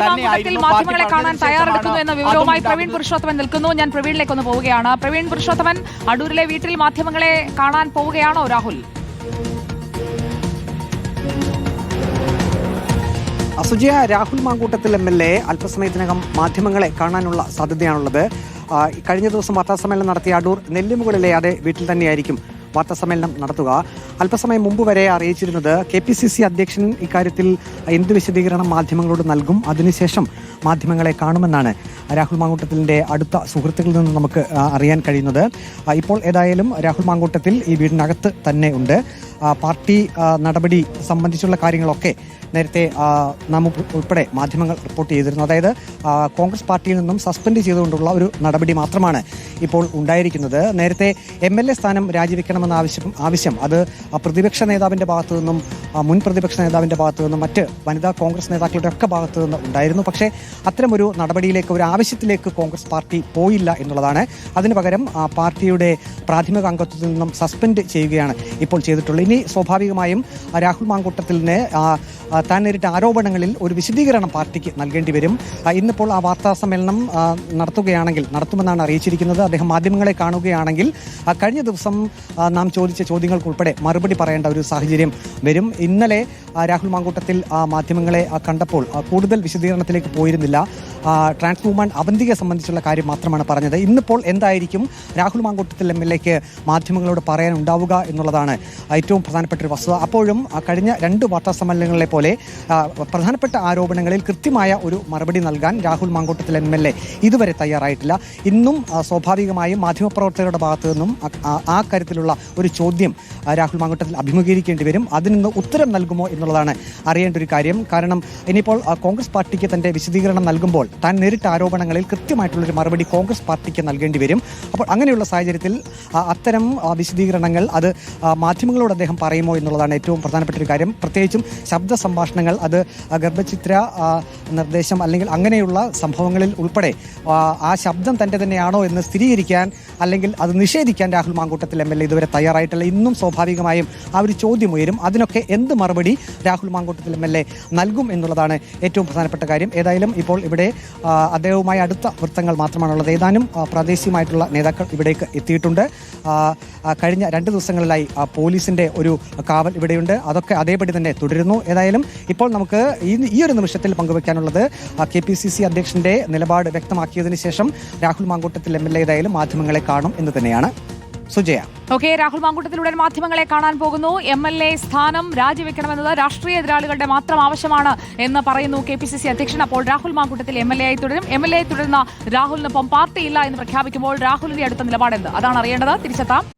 മാങ്കൂട്ടത്തിൽ മാധ്യമങ്ങളെ കാണാൻ തയ്യാറെടുക്കുന്നു എന്ന വിവരവുമായി പ്രവീൺ പുരുഷോത്തമൻ നിൽക്കുന്നു. ഞാൻ പ്രവീണിലേക്ക് ഒന്ന് പോവുകയാണ്. പ്രവീൺ പുരുഷോത്തമൻ അടൂരിലെ വീട്ടിൽ മാധ്യമങ്ങളെ കാണാൻ പോവുകയാണോ Rahul? അസുജയ Rahul Mankoottathil M L A അല്പസമയത്തിനകം മാധ്യമങ്ങളെ കാണാനുള്ള സാധ്യതയാണുള്ളത്. കഴിഞ്ഞ ദിവസം വാർത്താസമ്മേളനം നടത്തിയ അടൂർ നെല്ലിമുകളിലെ അതേ വീട്ടിൽ തന്നെയായിരിക്കും വാർത്താസമ്മേളനം നടത്തുക. അല്പസമയം മുമ്പ് വരെ അറിയിച്ചിരുന്നത് കെ പി സി സി അധ്യക്ഷൻ ഇക്കാര്യത്തിൽ എന്ത് വിശദീകരണം മാധ്യമങ്ങളോട് നൽകും? അതിനുശേഷം മാധ്യമങ്ങളെ കാണുമെന്നാണ് രാഹുൽ മാങ്കൂട്ടത്തിലിന്റെ അടുത്ത സുഹൃത്തുക്കളിൽ നിന്ന് നമുക്ക് അറിയാൻ കഴിയുന്നത്. ഇപ്പോൾ ഏതായാലും രാഹുൽ മാങ്കൂട്ടത്തിൽ ഈ വീടിനകത്ത് തന്നെ ഉണ്ട്. പാർട്ടി നടപടി സംബന്ധിച്ചുള്ള കാര്യങ്ങളൊക്കെ നേരത്തെ നാം ഉൾപ്പെടെ മാധ്യമങ്ങൾ റിപ്പോർട്ട് ചെയ്തിരുന്നു. അതായത് കോൺഗ്രസ് പാർട്ടിയിൽ നിന്നും സസ്പെൻഡ് ചെയ്തുകൊണ്ടുള്ള ഒരു നടപടി മാത്രമാണ് ഇപ്പോൾ ഉണ്ടായിരിക്കുന്നത്. നേരത്തെ എം എൽ എ സ്ഥാനം രാജിവെക്കണമെന്ന ആവശ്യം ആവശ്യം. അത് പ്രതിപക്ഷ നേതാവിന്റെ ഭാഗത്തു നിന്നും മുൻ പ്രതിപക്ഷ നേതാവിന്റെ ഭാഗത്തു നിന്നും മറ്റ് വനിതാ കോൺഗ്രസ് നേതാക്കളുടെ ഒക്കെ ഭാഗത്തു നിന്ന് ഉണ്ടായിരുന്നു. പക്ഷേ അത്തരമൊരു നടപടിയിലേക്ക് ഒരു ആവശ്യത്തിലേക്ക് കോൺഗ്രസ് പാർട്ടി പോയില്ല എന്നുള്ളതാണ്. അതിനു പകരം ആ, പാർട്ടിയുടെ പ്രാഥമിക അംഗത്വത്തിൽ നിന്നും സസ്പെൻഡ് ചെയ്യുകയാണ് ഇപ്പോൾ ചെയ്തിട്ടുള്ളത്. ഇനി സ്വാഭാവികമായും രാഹുൽ മാങ്കൂട്ടത്തിലിന് താൻ നേരിട്ട ആരോപണങ്ങളിൽ ഒരു വിശദീകരണം പാർട്ടിക്ക് നൽകേണ്ടി വരും. ഇന്നിപ്പോൾ ആ വാർത്താ സമ്മേളനം നടത്തുകയാണെങ്കിൽ നടത്തുമെന്നാണ് അറിയിച്ചിരിക്കുന്നത്. അദ്ദേഹം മാധ്യമങ്ങളെ കാണുകയാണെങ്കിൽ കഴിഞ്ഞ ദിവസം നാം ചോദിച്ച ചോദ്യങ്ങൾക്കുൾപ്പെടെ മറുപടി പറയേണ്ട ഒരു സാഹചര്യം വരും. ഇന്നലെ രാഹുൽ മാങ്കൂട്ടത്തിൽ മാധ്യമങ്ങളെ കണ്ടപ്പോൾ കൂടുതൽ വിശദീകരണത്തിലേക്ക് പോയിരുന്നില്ല. ട്രാൻസ് വുമൺ സംബന്ധിച്ചുള്ള കാര്യം മാത്രമാണ് പറഞ്ഞത്. ഇന്നിപ്പോൾ എന്തായിരിക്കും രാഹുൽ മാങ്കൂട്ടത്തിൽ എം എൽ എക്ക് മാധ്യമങ്ങളോട് പറയാൻ ഉണ്ടാവുക എന്നുള്ളതാണ് ഏറ്റവും പ്രധാനപ്പെട്ട ഒരു വസ്തുത. അപ്പോഴും കഴിഞ്ഞ രണ്ട് വാർത്താ സമ്മേളനങ്ങളെ പോലെ പ്രധാനപ്പെട്ട ആരോപണങ്ങളിൽ കൃത്യമായ ഒരു മറുപടി നൽകാൻ Rahul Mankoottathil M L A ഇതുവരെ തയ്യാറായിട്ടില്ല. ഇന്നും സ്വാഭാവികമായും മാധ്യമപ്രവർത്തകരുടെ ഭാഗത്തു നിന്നും ആ കാര്യത്തിലുള്ള ഒരു ചോദ്യം രാഹുൽ മാങ്കൂട്ടത്തിൽ അഭിമുഖീകരിക്കേണ്ടി വരും. അതിൽ നിന്ന് ഉത്തരം നൽകുമോ എന്നുള്ളതാണ് അറിയേണ്ട ഒരു കാര്യം. കാരണം ഇനിയിപ്പോൾ കോൺഗ്രസ് പാർട്ടിക്ക് തന്റെ വിശദീകരണം നൽകുമ്പോൾ താൻ നേരിട്ട ആരോപണങ്ങളിൽ കൃത്യമായിട്ടുള്ളൊരു മറുപടി കോൺഗ്രസ് പാർട്ടിക്ക് നൽകേണ്ടി വരും. അപ്പോൾ അങ്ങനെയുള്ള സാഹചര്യത്തിൽ അത്തരം വിശദീകരണങ്ങൾ അത് മാധ്യമങ്ങളോട് അദ്ദേഹം പറയുമോ എന്നുള്ളതാണ് ഏറ്റവും പ്രധാനപ്പെട്ട ഒരു കാര്യം. പ്രത്യേകിച്ചും ശബ്ദ സംഭാഷണങ്ങൾ അത് ഗർഭചിത്ര നിർദ്ദേശം അല്ലെങ്കിൽ അങ്ങനെയുള്ള സംഭവങ്ങളിൽ ഉൾപ്പെടെ ആ ശബ്ദം തന്റെ തന്നെയാണോ എന്ന് സ്ഥിരീകരിക്കാൻ അല്ലെങ്കിൽ അത് നിഷേധിക്കാൻ Rahul Mankoottathil M L A ഇതുവരെ തയ്യാറായിട്ടില്ല. ഇന്നും സ്വാഭാവികമായും ആ ഒരു ചോദ്യം ഉയരും. അതിനൊക്കെ എന്ത് മറുപടി Rahul Mankoottathil M L A നൽകും എന്നുള്ളതാണ് ഏറ്റവും പ്രധാനപ്പെട്ട കാര്യം. ഏതായാലും ഇപ്പോൾ ഇവിടെ അദ്ദേഹവുമായി അടുത്ത വൃത്തങ്ങൾ മാത്രമാണുള്ളത്. ഏതാനും പ്രാദേശികമായിട്ടുള്ള നേതാക്കൾ ഇവിടേക്ക് എത്തിയിട്ടുണ്ട്. കഴിഞ്ഞ രണ്ട് ദിവസങ്ങളിലായി പോലീസിന്റെ ഒരു കാവൽ ഇവിടെയുണ്ട്. അതൊക്കെ അതേപടി തന്നെ തുടരുന്നു. ഏതായാലും ഇപ്പോൾ നമുക്ക് ഈ ഈ ഒരു നിമിഷത്തിൽ പങ്കുവെക്കാനുള്ളത് കെ പി സി സി അധ്യക്ഷന്റെ നിലപാട് വ്യക്തമാക്കിയതിനു ശേഷം Rahul Mankoottathil M L A ഏതായാലും മാധ്യമങ്ങളെ കാണും എന്ന് തന്നെയാണ്. സുജയ. ഓക്കെ രാഹുൽ മാങ്കൂട്ടത്തിലൂടെ മാധ്യമങ്ങളെ കാണാൻ പോകുന്നു. എം എൽ എ സ്ഥാനം രാജിവെക്കണമെന്നത് രാഷ്ട്രീയ എതിരാളികളുടെ മാത്രം ആവശ്യമാണ് എന്ന് പറയുന്നു കെ പി സി സി അധ്യക്ഷൻ. അപ്പോൾ Rahul Mankoottathil M L A ആയി തുടരും. എം എൽ എ തുടരുന്ന രാഹുലിനൊപ്പം പാർട്ടിയില്ല എന്ന് പ്രഖ്യാപിക്കുമ്പോൾ രാഹുലിന്റെ അടുത്ത നിലപാടെന്ത്? അതാണ് അറിയേണ്ടത്. തിരിച്ചെത്താം.